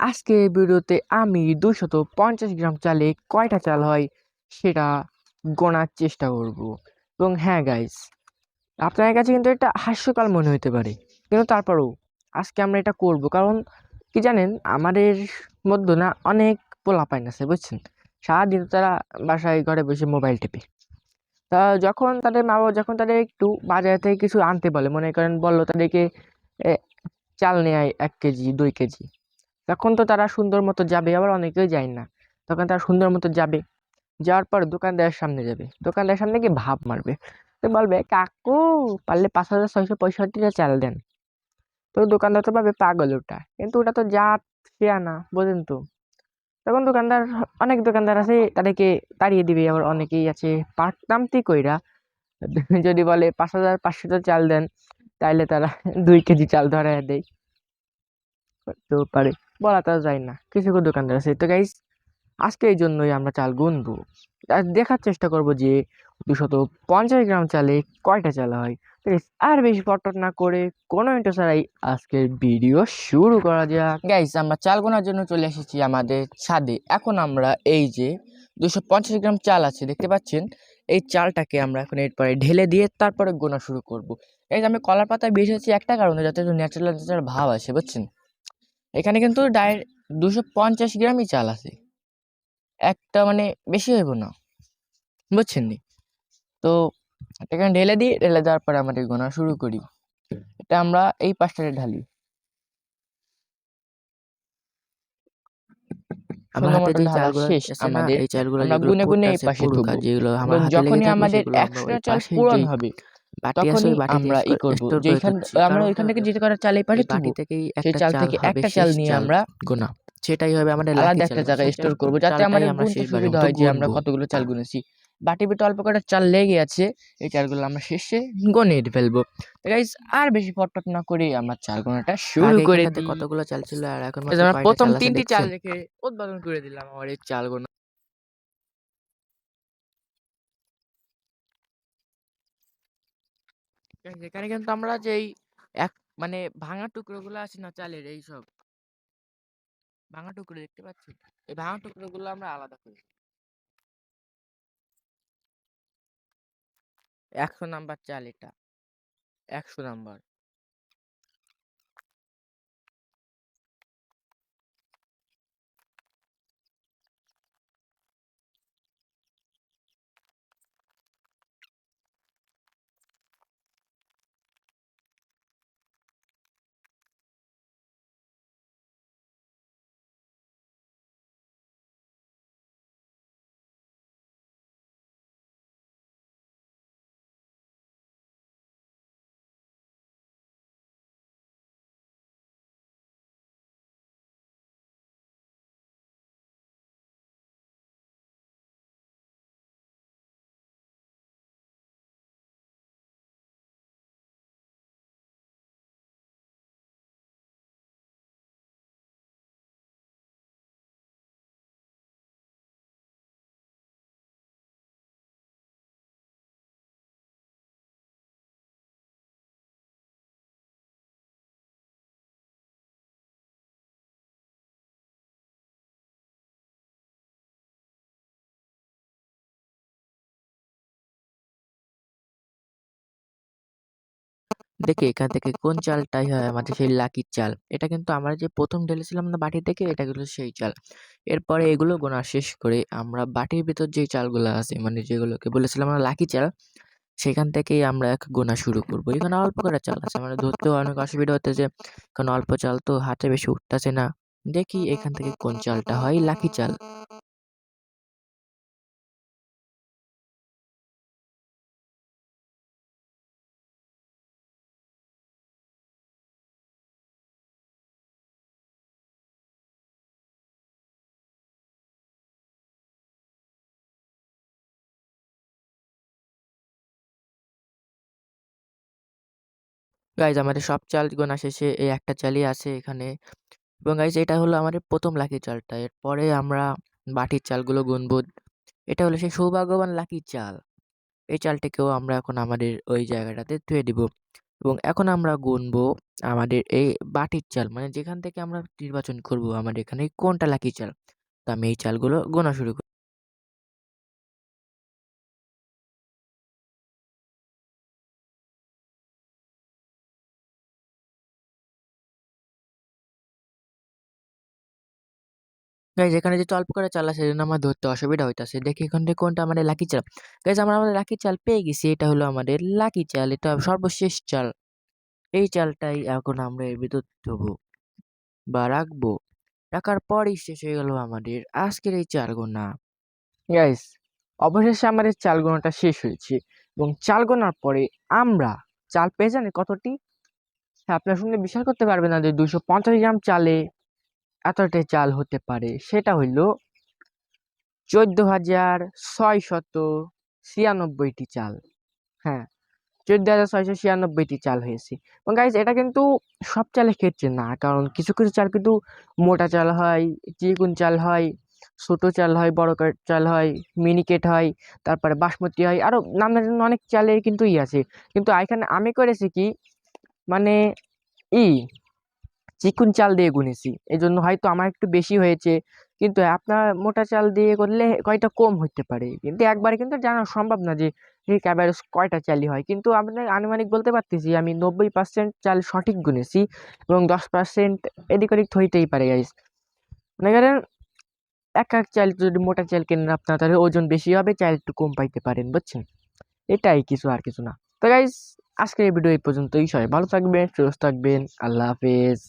আজকে ভিডিওতে আমি দুশত পঞ্চাশ গ্রাম চালে কয়টা চাল হয় সেটা গোনার চেষ্টা করব। এবং হ্যাঁ গাইস আপনার কাছে কিন্তু এটা হাস্যকাল মনে হতে পারে। কিন্তু তারপরেও আজকে আমরা এটা করব কারণ কি জানেন, আমাদের মধ্যে না অনেক পোলা পোলাপাইন আছে, বুঝছেন? সারাদিন তারা বাসায় ঘরে বসে মোবাইল টেপে। তা যখন তাদের মা বাবা যখন তাদের একটু বাজার থেকে কিছু আনতে বলে, মনে করেন বলল তাদেরকে চাল নেয় এক কেজি, দুই কেজি। তখন তো তারা সুন্দর মতো যাবে, আবার অনেকেই যায় না। তখন তারা সুন্দর মতো যাবে, যাওয়ার পর দোকানদারের সামনে যাবে। দোকানদারের সামনে গিয়ে ভাব মারবে। তো বলবে, কাকু, পারলে পাঁচ হাজার, ছয়শো পঁয়ষট্টিটা চাল দেন। তো দোকানদার তো ভাবে, পাগল ওটা। কিন্তু ওটা তো জাত সে আনা বোঝেন তো। তখন দোকানদার, অনেক দোকানদার আছে, তাদেরকে তাড়িয়ে দিবে, আবার অনেকেই আছে পাকনামতি কইরা। যদি বলে, পাঁচ হাজার, পাঁচশোটা চাল দেন, তাইলে তারা দুই কেজি চাল ধরায় দেয়। তো পারে। বলা তো যায় না। কিছু কিছু দোকানদার আছে। তো গাইস আজকে এই জন্যই আমরা চাল গুনবো। আর দেখার চেষ্টা করব যে দুশত পঞ্চাশ গ্রাম চালে কয়টা চাল হয়। আর বেশি পটট না করে কোনো ইন্টার ছাড়াই আজকের ভিডিও শুরু করা যাক। গাইস আমরা চাল গোনার জন্য চলে এসেছি আমাদের ছাদে। এখন আমরা এই যে দুশো পঞ্চাশ গ্রাম চাল আছে, দেখতে পাচ্ছেন? এই চালটাকে আমরা এখন এরপরে ঢেলে দিয়ে তারপরে গোনা শুরু করব। এই যে আমি কলার পাতায় বেসেছি একটা কারণে, যাতে একটু ন্যাচারাল ন্যাচারাল ভাব আসে, বুঝছেন? এখানে কিন্তু ডাইরেক্ট দুশো পঞ্চাশ গ্রামই চাল আছে। একটা মানে বেশি হইব না বুঝছেন নি? তো এখানে ঢেলে দিই ঢেলে দেওয়ার পরে আমাদের গোনা শুরু করি। এটা আমরা এই পাশটাতে ঢালি। আমাদের যখনই আমাদের একশোটা চাল পূরণ হবে তখনই আমরা ই করব। যেখান আমরা ওইখান থেকে যেতে করার এই বাটি থেকেই একটা চাল থেকে একটা চাল নিয়ে আমরা গোনা সেটাই হবে আমাদের আলাদা একটা জায়গায় স্টোর করব যাতে আমাদের গুনতে সুবিধা হয় যে আমরা কতগুলো চাল গুনেছি। বাটি বিটে অল্প কটা চাল লেগে আছে এই চালগুলো আমরা শেষে গনে ফেলব। গাইস আর বেশি পটপট না করে আমরা চাল গোনাটা শুরু করে কতগুলো চাল ছিল আর এখন প্রথম তিনটি চাল রেখে উদ্বোধন করে দিলাম আমার এই চাল গোনা। Guys, এখানে কিন্তু আমরা যেই এক মানে ভাঙা টুকরোগুলো আছে না চালের এই সব ভাঙা টুকরো দেখতে পাচ্ছি এই ভাঙা টুকরোগুলো আমরা আলাদা করি একশো নাম্বার চাল এটা। একশো নাম্বার। দেখি এখান থেকে কোন চালটাই হয় আমাদের সেই লাকির চাল। এটা কিন্তু আমরা যে প্রথম ঢেলেছিলাম না বাটি থেকে, এটা কিন্তু সেই চাল। এরপরে এগুলো গোনা শেষ করে আমরা বাটির ভিতর যে চালগুলো আছে মানে যেগুলোকে বলেছিলাম আমরা লাকি চাল, সেখান থেকেই আমরা এক গোনা শুরু করব। এখানে অল্প করে চাল আছে মানে ধরতেও অনেক অসুবিধা হতেছে কারণ অল্প চাল তো হাতে বেশি উঠতেছে না। দেখি এখান থেকে কোন চালটা হয়, লাকি চাল। গাইজ আমাদের সব চাল গোনা শেষে এই একটা চালই আছে এখানে। এবং গাইজ এটা হলো আমাদের প্রথম লাকি চালটা। এরপরে আমরা বাটির চালগুলো গুনবো। এটা হলো সেই সৌভাগ্যবান লাকি চাল। এই চালটাকেও আমরা এখন আমাদের ওই জায়গাটাতে ধুয়ে দিব। এবং এখন আমরা গুনবো আমাদের এই বাটির চাল। মানে যেখান থেকে আমরা নির্বাচন করব আমাদের এখানে কোনটা লাকি চাল? তো আমি এই চালগুলো গোনা শুরু করি গাইজ এখানে যে অল্প করে চাল আছে সেজন্য আমার ধরতে অসুবিধা হইতাছে। দেখি এখান থেকে কোনটা আমাদের লাকি চাল গাইজ আমরা আমাদের লাকি চাল পেয়ে গেছি। এটা হলো আমাদের লাকি চাল এটা সর্বশেষ চাল এই চালটাই এখন আমরা এর ভিতর দেবো বা রাখব। রাখার পরই শেষ হয়ে গেল আমাদের আজকের এই চাল গোনা গাইস অবশেষে আমাদের চাল গোনাটা শেষ হয়েছে এবং চাল গোনার পরে আমরা চাল পেয়ে জানি কতটি? আপনার শুনলে বিশ্বাস করতে পারবেন না যে দুশো পঞ্চাশ গ্রাম চালে এতটাই চাল হতে পারে। সেটা হইল চোদ্দ হাজার ছয়শত ছিয়ানব্বইটি চাল। হ্যাঁ চোদ্দ হাজার ছয়শো ছিয়ানব্বইটি চাল হয়েছে। এবং গাইজ এটা কিন্তু সব চালের ক্ষেত্রে না, কারণ কিছু কিছু চাল কিন্তু মোটা চাল হয় চিকুন চাল হয়, ছোটো চাল হয়, বড় চাল হয়, মিনিকেট হয়, তারপরে বাসমতি হয় আরও নানা অনেক চালের কিন্তু ই আছে। কিন্তু এখানে আমি করেছি কি মানে ই চিকুন চাল দিয়ে গুনেছি। এই জন্য হয়তো আমার একটু বেশি হয়েছে। কিন্তু আপনার মোটা চাল দিয়ে করলে কয়টা কম হতে পারে? কিন্তু একবারে কিন্তু জানা সম্ভব না যে ঠিক অ্যাভারেজ কয়টা চালই হয়। কিন্তু আপনার আনুমানিক বলতে পারতেছি আমি নব্বই পার্সেন্ট চাল সঠিক গুনেছি এবং দশ পার্সেন্ট এদিক ওদিক হইতেই পারে গাইস মনে করেন এক এক চাল যদি মোটা চাল কেনেন আপনার, তাহলে ওজন বেশি হবে, চাল একটু কম পাইতে পারেন, বুঝছেন? এটাই কিছু আর কিছু না। তো গাইস আজকের এই ভিডিও এই পর্যন্তই। সবাই ভালো থাকবেন, সুস্থ থাকবেন। আল্লাহ হাফেজ।